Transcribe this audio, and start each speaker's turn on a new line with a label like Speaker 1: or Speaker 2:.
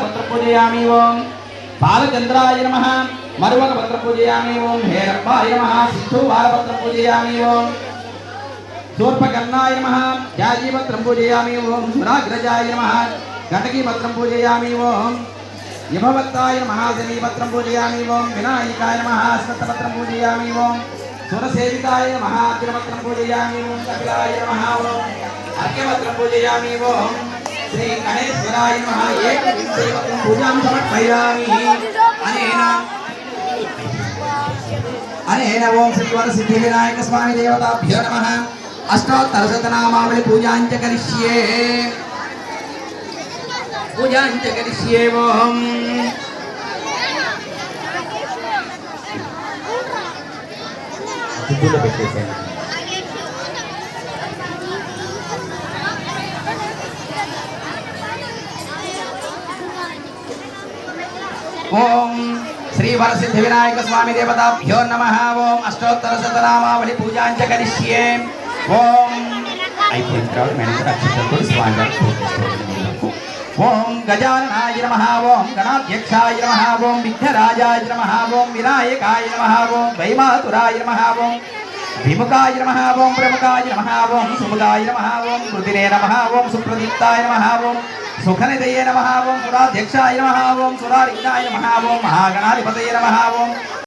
Speaker 1: పత్ర పూజయామి ఓం బాలచంద్రాయ నమ మరువక పత్ర పూజయామి ఓం హేరప్పాయ నమ సిద్ధు బాలపత్ర పూజయామి ఓం శూర్పకర్ణాయ నమ జాజీపత్రం పూజయామి ఓం సురాగ్రజాయ నమ గటకీపత్రం పూజయామి ఓం యభవత్తాయ నమ శనీపత్రం పూజయామి ఓం వినాయకాయ నమ అశ్వత్థపత్రం పూజయామి ఓం సురసేవితాయ నమ అగ్రపత్రం పూజయామి ఓం కపిలాయ నమ ఓం అర్ఘ్యపత్రం పూజయామి ఓం శ్రీ గణేశ్వరాయ నమ. ఏకవింశతిపత్రం పూజాం సమర్పయామి. అనేన అనేన ఓం శ్రీవర సిద్ధి వినాయక స్వామి దేవతాభ్యో నమ. అష్టోత్తరశతనామావళి పూజాంచ కరిష్యే. పూజాంచ కరిష్యే ఓం.
Speaker 2: పెట్టేసాను
Speaker 1: ఓం శ్రీ వరసిద్ధి వినాయక స్వామి దేవతాభ్యో నమ ఓం అష్టోత్తర శతనామావళి పూజాంచ కరిష్యే ఓం
Speaker 2: అయిపోయిన తర్వాత మేనేజర్ అక్షంతలతో స్వామి గారికి
Speaker 1: ఓం గజానాయ నమ ఓం గణాధ్యక్షాయ నమ ఓం విఘ్నరాజాయ నమ ఓం వినాయకాయ నమ ఓం వైమాతురాయ నమ ఓం విముఖాయ నమ ఓం ప్రముఖాయ నమ ఓం సుముఖాయ నమ ఓం కృతినే నమ ఓం సుప్రదీప్తాయ నమ ఓం సుఖనిదయే నమ ఓం సురాధ్యక్షాయ నమ ఓం సురారిజ్ఞాయ నమ ఓం మహాగణాధిపతయ నమ ఓం